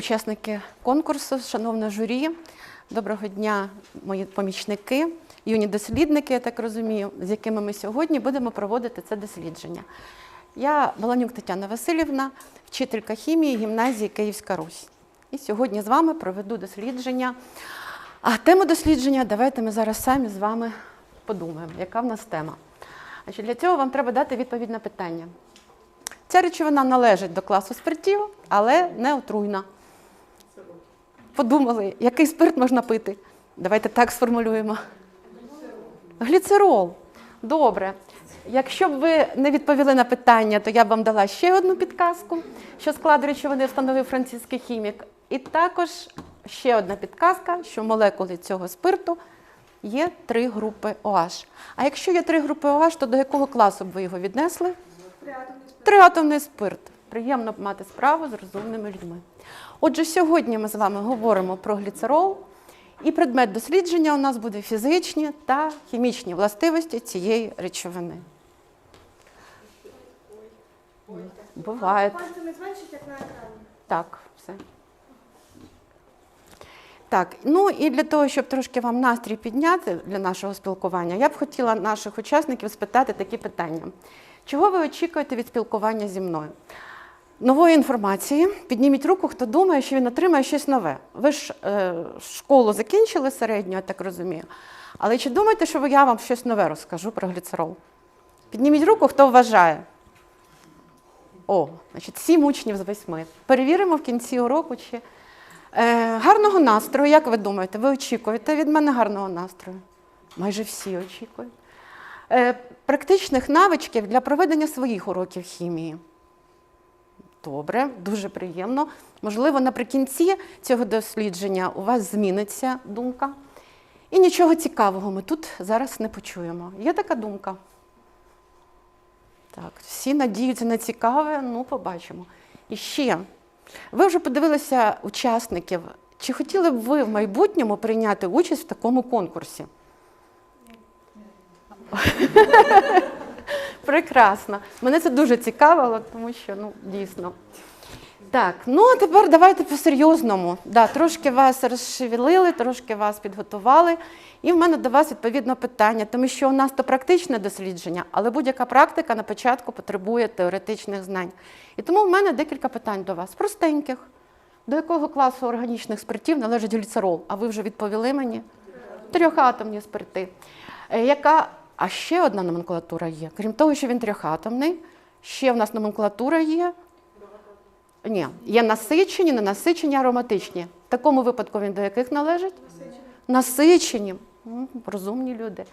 Учасники конкурсу, шановне журі. Доброго дня, мої помічники, юні дослідники, я так розумію, з якими ми сьогодні будемо проводити це дослідження. Я Волонюк Тетяна Васильівна, вчителька хімії гімназії Київська Русь. І сьогодні з вами проведу дослідження. А тему дослідження давайте ми зараз самі з вами подумаємо, яка в нас тема. Значить, для цього вам треба дати відповідь на питання. Ця речовина належить до класу спиртів, але не отруйна. Подумали, який спирт можна пити? Давайте так сформулюємо. Гліцерол. Добре. Якщо б ви не відповіли на питання, то я б вам дала ще одну підказку, що склад речовини встановив французький хімік. І також ще одна підказка, що молекули цього спирту є три групи OH. А якщо є три групи OH, то до якого класу б ви його віднесли? Триатомний спирт. Приємно мати справу з розумними людьми. Отже, сьогодні ми з вами говоримо про гліцерол, і предмет дослідження у нас буде фізичні та хімічні властивості цієї речовини. Буває. Пальцями зменшить, як на екрані. Так, все. Так, ну і для того, щоб трошки вам настрій підняти для нашого спілкування, я б хотіла наших учасників спитати такі питання. Чого ви очікуєте від спілкування зі мною? Нової інформації. Підніміть руку, хто думає, що він отримає щось нове. Ви ж е, школу закінчили середню, я так розумію. Але чи думаєте, що я вам щось нове розкажу про гліцерол? Підніміть руку, хто вважає. О, значить, сім учнів з восьми. Перевіримо в кінці уроку, чи е, гарного настрою, як ви думаєте, ви очікуєте від мене гарного настрою? Майже всі очікують. Е, практичних навичків для проведення своїх уроків хімії. Добре, дуже приємно. Можливо, наприкінці цього дослідження у вас зміниться думка. І нічого цікавого ми тут зараз не почуємо. Є така думка? Так, всі надіються на цікаве, ну побачимо. І ще, ви вже подивилися учасників. Чи хотіли б ви в майбутньому прийняти участь в такому конкурсі? Прекрасно. Мене це дуже цікавило, тому що ну, дійсно. Так, ну а тепер давайте по-серйозному. Да, трошки вас розшевелили, трошки вас підготували. І в мене до вас відповідно питання, тому що у нас то практичне дослідження, але будь-яка практика на початку потребує теоретичних знань. І тому в мене декілька питань до вас, простеньких. До якого класу органічних спиртів належить гліцерол? А ви вже відповіли мені? Трьохатомні спирти. Е, Яка а ще одна номенклатура є. Крім того, що він трьохатомний, ще в нас номенклатура є. Ні, є насичені, ненасичені, ароматичні. В такому випадку він до яких належить? Насичені. М, Розумні люди.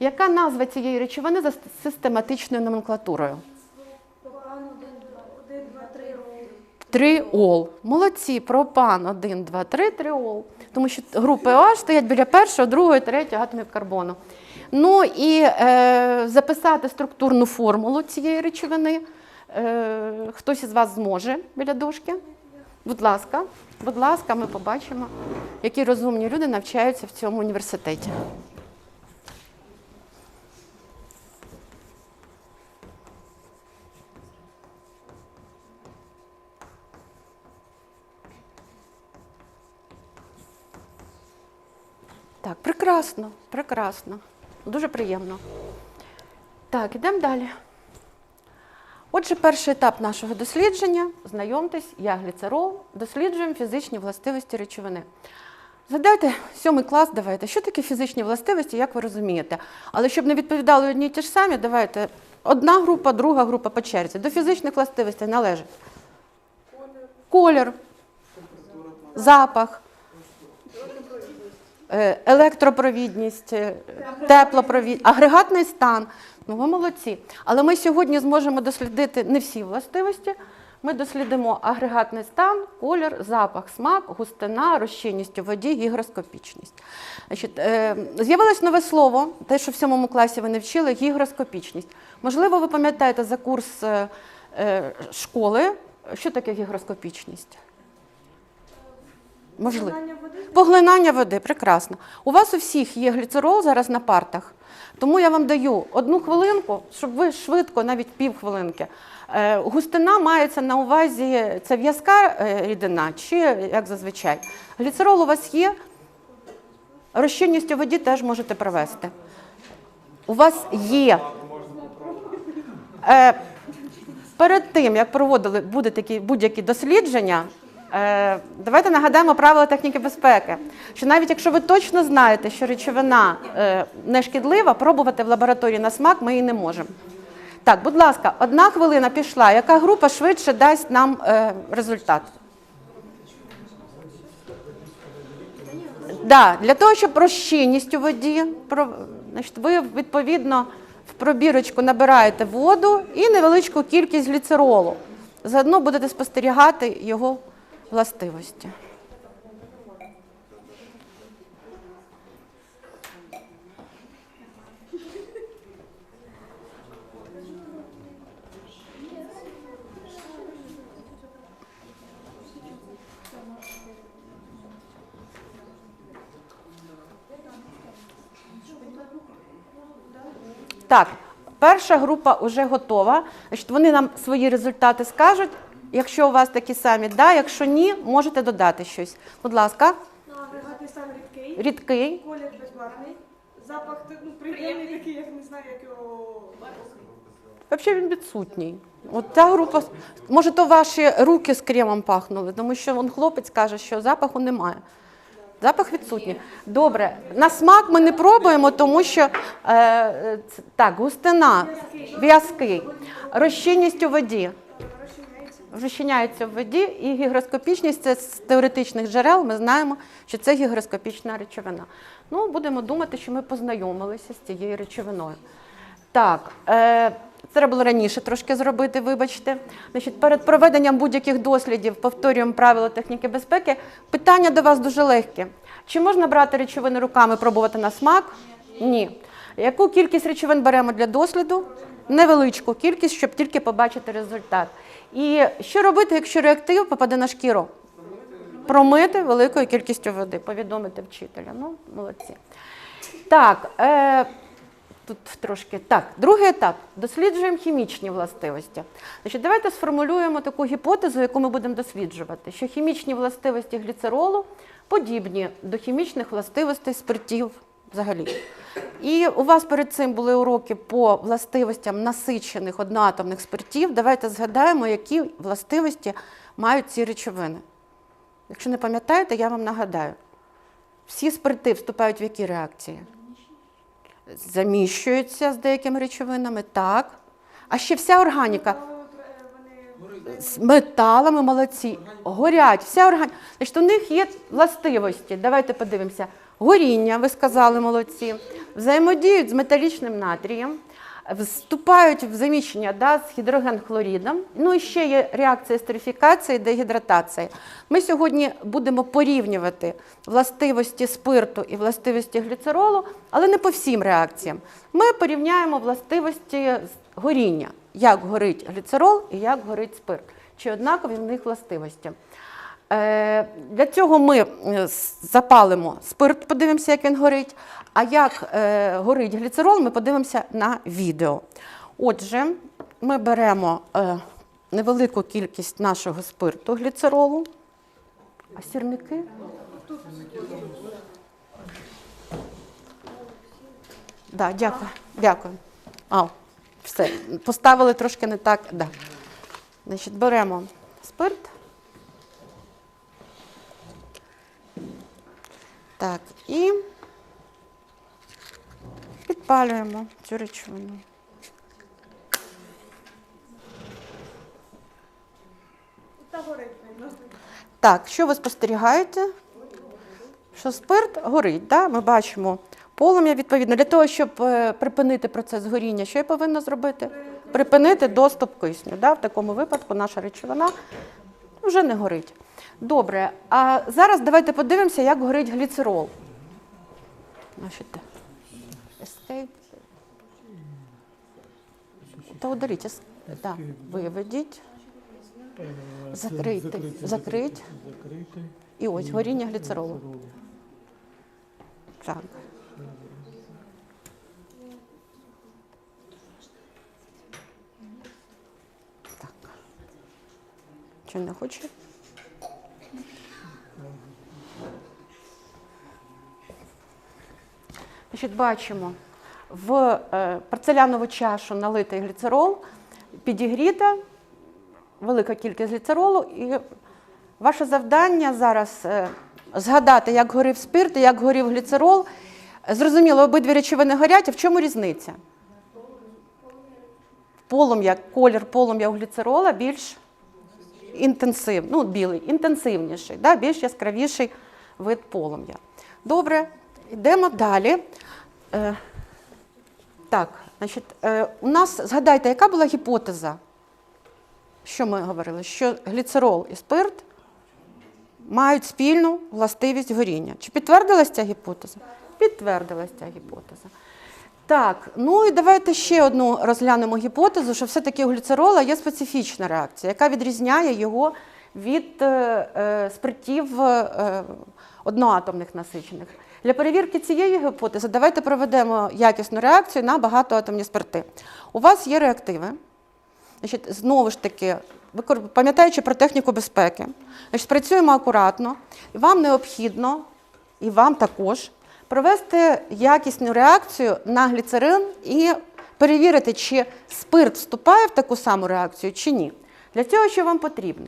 Яка назва цієї речовини за систематичною номенклатурою? Пропан 1, 2, 3 роли. Триол. Молодці, пропан 1, 2, 3, триол. Тому що групи OH стоять біля першого, другого, третього атомів карбону. Ну і е, записати структурну формулу цієї речовини. Е, хтось із вас зможе біля дошки. Будь ласка, будь ласка, ми побачимо, які розумні люди навчаються в цьому університеті. Так, прекрасно, прекрасно. Дуже приємно. Так, ідемо далі. Отже, перший етап нашого дослідження. Знайомтесь, я гліцерол, досліджуємо фізичні властивості речовини. Згадайте, сьомий клас, давайте. Що таке фізичні властивості, як ви розумієте? Але щоб не відповідали одні й ті ж самі, давайте одна група, друга група по черзі. До фізичних властивостей належить колір, запах, електропровідність, е, теплопровідність, агрегатний стан. Ну, ви молодці. Але ми сьогодні зможемо дослідити не всі властивості. Ми дослідимо агрегатний стан, колір, запах, смак, густина, розчинність у воді, гігроскопічність. Е, з'явилось нове слово, те, що в сьомому класі ви не вчили, гігроскопічність. Можливо, ви пам'ятаєте за курс е, е, школи, що таке гігроскопічність? Можливо. Поглинання води. Поглинання води, прекрасно. У вас у всіх є гліцерол зараз на партах. Тому я вам даю одну хвилинку, щоб ви швидко, навіть півхвилинки. Е, Густина мається на увазі, це в'язка е, рідина чи як зазвичай. Гліцерол у вас є, розчинність у воді теж можете провести. У вас є. Е, перед тим, як проводили будь-які дослідження, давайте нагадаємо правила техніки безпеки. Що навіть якщо ви точно знаєте, що речовина е, не шкідлива, пробувати в лабораторії на смак ми її не можемо. Так, будь ласка, одна хвилина пішла. Яка група швидше дасть нам е, результат? Да, для того, щоб розчинність у воді, значить, ви відповідно в пробірочку набираєте воду і невеличку кількість гліцеролу. Заодно будете спостерігати його властивості. Так, перша група вже готова. Значить, вони нам свої результати скажуть. Якщо у вас такі самі, да, якщо ні, можете додати щось. Будь ласка, агрегатний стан рідкий, рідкий. колір безбарвний, запах ну, приємний такий, як не знаю, як його. Взагалі він відсутній. От ця група, може, то ваші руки з кремом пахнули, тому що він хлопець каже, що запаху немає. Запах відсутній. Добре, на смак ми не пробуємо, тому що е, е, так, густина, в'язкий, розчинність у воді. Розчиняється. В воді, і гігроскопічність це з теоретичних джерел. Ми знаємо, що це гігроскопічна речовина. Ну, будемо думати, що ми познайомилися з цією речовиною. Так, е, треба було раніше трошки зробити, вибачте. Значить, перед проведенням будь-яких дослідів повторюємо правила техніки безпеки. Питання до вас дуже легке. Чи можна брати речовини руками, пробувати на смак? Ні. Яку кількість речовин беремо для досліду? Невеличку кількість, щоб тільки побачити результат. І що робити, якщо реактив попаде на шкіру? Промити великою кількістю води, повідомити вчителя. Ну, молодці. Так, е, тут трошки так. Другий етап. Досліджуємо хімічні властивості. Значить, давайте сформулюємо таку гіпотезу, яку ми будемо досліджувати, що хімічні властивості гліцеролу подібні до хімічних властивостей спиртів взагалі. І у вас перед цим були уроки по властивостям насичених одноатомних спиртів. Давайте згадаємо, які властивості мають ці речовини. Якщо не пам'ятаєте, я вам нагадаю. Всі спирти вступають в які реакції? Заміщуються з деякими речовинами, так. А ще вся органіка з металами молодці, горять, вся органіка. Значить, у них є властивості. Давайте подивимося. Горіння, ви сказали молодці, взаємодіють з металічним натрієм, вступають в заміщення да, з гідрогенхлорідом. Ну і ще є реакція естерифікації, дегідратації. Ми сьогодні будемо порівнювати властивості спирту і властивості гліцеролу, але не по всім реакціям. Ми порівняємо властивості горіння, як горить гліцерол і як горить спирт, чи однакові в них властивості. Е, Для цього ми е, запалимо спирт, подивимося, як він горить. А як е, горить гліцерол, ми подивимося на відео. Отже, ми беремо невелику кількість нашого спирту гліцеролу. А сірники? Да, дякую. Дякую. А, все. Поставили трошки не так. Да. Значить, беремо спирт. Так, і підпалюємо цю речовину. ну. Так, що ви спостерігаєте? Що спирт горить, да? ми бачимо полум'я відповідно. Для того, щоб е, припинити процес горіння, що я повинна зробити? Припинити доступ кисню. Да? В такому випадку наша речовина вже не горить. Добре, а зараз давайте подивимося, як горить гліцерол. Значить, Escape. Та ударіть, ес- да, виведіть, Закрити. Закрити. Закрить. І ось горіння гліцеролу. Так. Так. Чи не хоче? Значить, бачимо, в е, порцелянову чашу налитий гліцерол, підігріта, велика кількість гліцеролу, і ваше завдання зараз е, згадати, як горів спирт і як горів гліцерол. Зрозуміло, обидві речовини горять, а в чому різниця? Полум'я, колір полум'я у гліцерола більш інтенсивний, ну, білий, інтенсивніший, да, більш яскравіший вид полум'я. Добре, йдемо далі. Е, так, значить, е, у нас, згадайте, яка була гіпотеза? Що ми говорили? Що гліцерол і спирт мають спільну властивість горіння. Чи підтвердилась ця гіпотеза? Підтвердилась ця гіпотеза. Так, ну і давайте ще одну розглянемо гіпотезу, що все-таки у гліцерола є специфічна реакція, яка відрізняє його від е, е, спиртів е, одноатомних насичених. Для перевірки цієї гіпотези давайте проведемо якісну реакцію на багатоатомні спирти. У вас є реактиви, Значить, знову ж таки, пам'ятаючи про техніку безпеки, значить, працюємо акуратно, і вам необхідно, і вам також, провести якісну реакцію на гліцерин і перевірити, чи спирт вступає в таку саму реакцію, чи ні. Для цього що вам потрібно?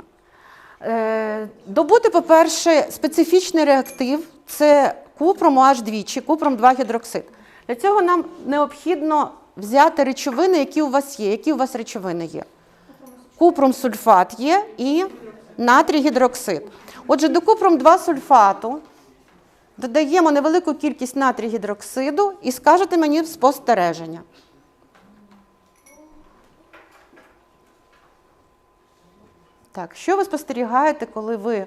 Е, Добути, по-перше, специфічний реактив це купром OH двічі, купром 2 гідроксид. Для цього нам необхідно взяти речовини, які у вас є. Які у вас речовини є? Купром сульфат є і натрій гідроксид. Отже, до купром 2 сульфату додаємо невелику кількість натрій гідроксиду і скажете мені спостереження. Так, що ви спостерігаєте, коли ви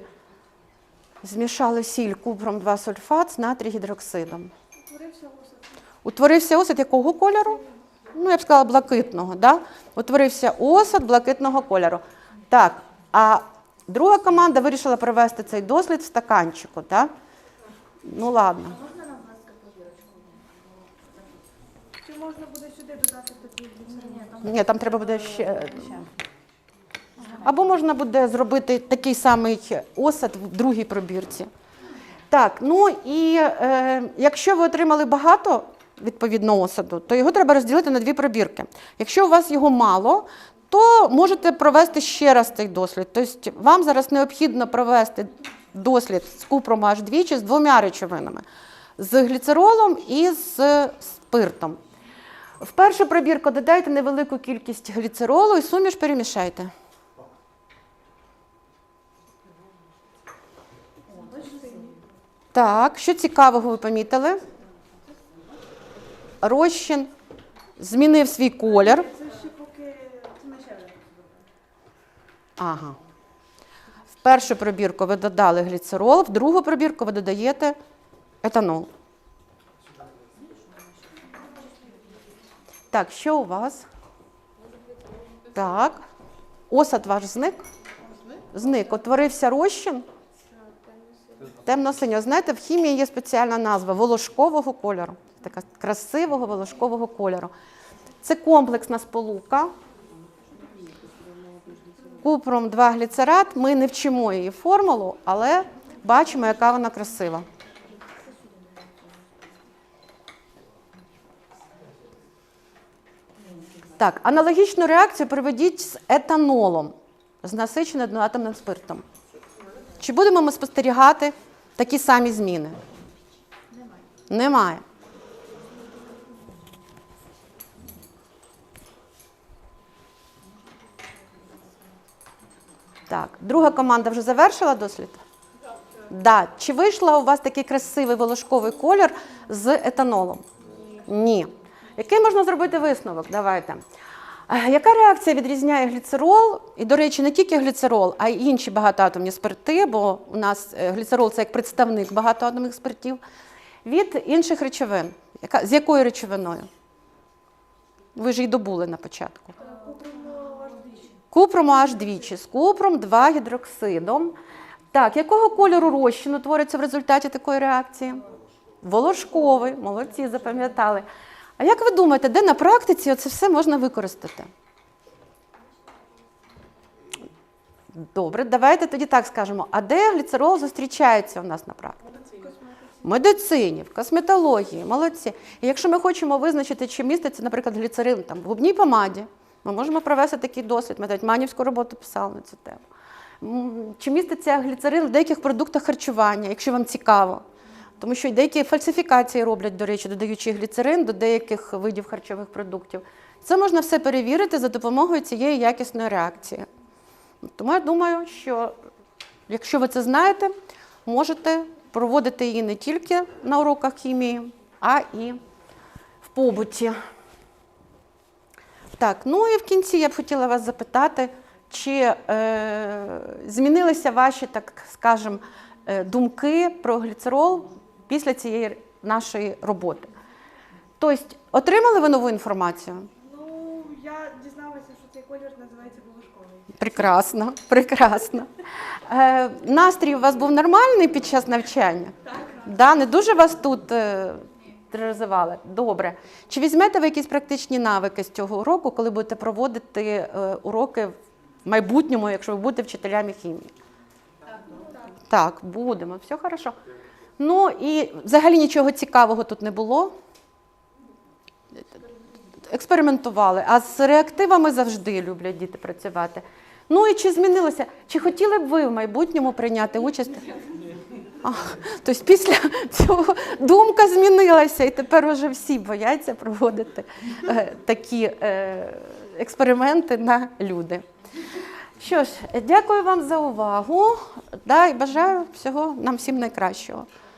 змішали сіль купром 2 сульфат з натрій гідроксидом? Утворився осад. Утворився осад якого кольору? Ну, я б сказала, блакитного. Да? Утворився осад блакитного кольору. Так, а друга команда вирішила провести цей дослід в стаканчику. Да? Ну ладно. Чи можна буде сюди додати гліцерин? Ні, там треба буде ще. Або можна буде зробити такий самий осад в другій пробірці. Так, ну і е, якщо ви отримали багато відповідно осаду, то його треба розділити на дві пробірки. Якщо у вас його мало, то можете провести ще раз цей дослід. Тобто вам зараз необхідно провести дослід з купром аж двічі з двома речовинами: з гліцеролом і з спиртом. В першу пробірку додайте невелику кількість гліцеролу і суміш перемішайте. Так, що цікавого ви помітили? Розчин змінив свій колір. Ага. В першу пробірку ви додали гліцерол, в другу пробірку ви додаєте етанол. Так, що у вас? Так. Осад ваш зник? Зник. Утворився розчин? Темно-синього. Знаєте, в хімії є спеціальна назва волошкового кольору. Така красивого волошкового кольору. Це комплексна сполука. Купром 2 гліцерат. Ми не вчимо її формулу, але бачимо, яка вона красива. Так, аналогічну реакцію проведіть з етанолом, з насиченим одноатомним спиртом. Чи будемо ми спостерігати такі самі зміни? Немає. Немає. Так, друга команда вже завершила дослід? Так. Да. Чи вийшла у вас такий красивий волошковий колір з етанолом? Ні. Який можна зробити висновок? Давайте. Яка реакція відрізняє гліцерол? І, до речі, не тільки гліцерол, а й інші багатоатомні спирти, бо у нас е, гліцерол це як представник багатоатомних спиртів, від інших речовин. Яка, з якою речовиною? Ви ж її добули на початку. Купром аж двічі, з купром 2 гідроксидом. Так, якого кольору розчин утвориться в результаті такої реакції? Волошковий, молодці, запам'ятали. А як ви думаєте, де на практиці це все можна використати? Добре, давайте тоді так скажемо. А де гліцерол зустрічається у нас на практиці? В медицині, в косметології, молодці. І якщо ми хочемо визначити, чи міститься, наприклад, гліцерин там, в губній помаді, ми можемо провести такий дослід. Ми навіть манівську роботу писали на цю тему. Чи міститься гліцерин в деяких продуктах харчування, якщо вам цікаво. Тому що деякі фальсифікації роблять, до речі, додаючи гліцерин до деяких видів харчових продуктів. Це можна все перевірити за допомогою цієї якісної реакції. Тому я думаю, що якщо ви це знаєте, можете проводити її не тільки на уроках хімії, а і в побуті. Так, ну і в кінці я б хотіла вас запитати, чи е, змінилися ваші, так скажемо, е, думки про гліцерол після цієї нашої роботи? Тобто, отримали ви нову інформацію? Ну, я дізналася, що цей колір називається волошковий. Прекрасно, прекрасно. Е, настрій у вас був нормальний під час навчання? Так. Да, не дуже вас тут е, тероризували? Добре. Чи візьмете ви якісь практичні навики з цього уроку, коли будете проводити е, уроки в майбутньому, якщо ви будете вчителями хімії? Так, так будемо. Все хорошо. Ну і взагалі нічого цікавого тут не було. експериментували, а з реактивами завжди люблять діти працювати. Ну і чи змінилося? Чи хотіли б ви в майбутньому прийняти участь? Тобто після цього думка змінилася, і тепер уже всі бояться проводити е, такі е, експерименти на люди. Що ж, дякую вам за увагу. Да, і бажаю всього нам всім найкращого.